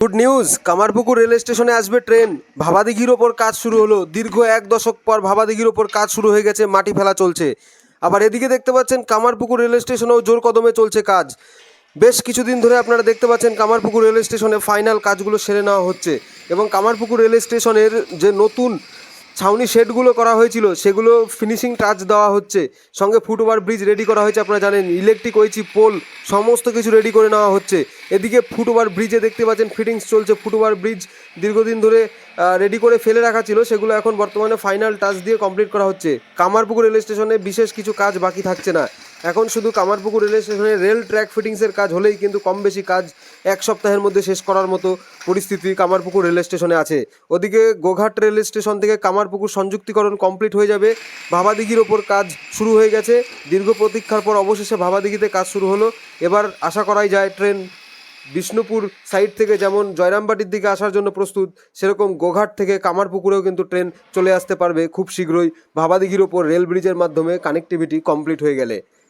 Good news, Kamarpukur rail স্টেশনে আসবে train. ভাবাদিঘির ওপর কাজ শুরু হলো। দীর্ঘ এক দশক পর ভাবাদিঘির ওপর কাজ শুরু হয়ে গেছে, মাটি ফেলা চলছে। আবার এদিকে দেখতে পাচ্ছেন কামারপুকুর রেল স্টেশনেও জোর কদমে চলছে কাজ। বেশ কিছুদিন ধরে আপনারা দেখতে পাচ্ছেন কামারপুকুর রেল স্টেশনে ফাইনাল কাজগুলো সেরে নেওয়া হচ্ছে এবং কামারপুকুর রেল স্টেশনের যে নতুন ছাউনি শেডগুলো করা হয়েছিল, সেগুলো ফিনিশিং টাচ দেওয়া হচ্ছে। সঙ্গে ফুটওভার ব্রিজ রেডি করা হয়েছে আপনারা জানেন ইলেকট্রিক ওইচি পোল সমস্ত কিছু রেডি করে নেওয়া হচ্ছে। এদিকে ফুটওভার ব্রিজে দেখতে পাচ্ছেন ফিটিংস চলছে ফুটওভার ব্রিজ দীর্ঘদিন ধরে রেডি করে ফেলে রাখা ছিল, সেগুলো এখন বর্তমানে ফাইনাল টাচ দিয়ে কমপ্লিট করা হচ্ছে। কামারপুকুর রেল স্টেশনে বিশেষ কিছু কাজ বাকি থাকছে না। এখন শুধু কামারপুকুর রেল স্টেশনে রেল ট্র্যাক ফিটিংসের কাজ হলেই কিন্তু কম বেশি কাজ এক সপ্তাহের মধ্যে শেষ করার মতো পরিস্থিতি কামারপুকুর রেল স্টেশনে আছে। ওদিকে গোঘাট রেল স্টেশন থেকে কামারপুকুর সংযুক্তিকরণ কমপ্লিট হয়ে যাবে। ভাবাদিঘির ওপর কাজ শুরু হয়ে গেছে। দীর্ঘ প্রতীক্ষার পর অবশেষে ভাবাদিঘিতে কাজ শুরু হলো। এবার আশা করাই যায় ট্রেন বিষ্ণুপুর সাইড থেকে যেমন জয়রামবাটির দিকে আসার জন্য প্রস্তুত, সেরকম গোঘাট থেকে কামারপুকুরেও কিন্তু ট্রেন চলে আসতে পারবে খুব শীঘ্রই। ভাবাদিঘির ওপর রেল ব্রিজের মাধ্যমে কানেক্টিভিটি কমপ্লিট হয়ে গেলে।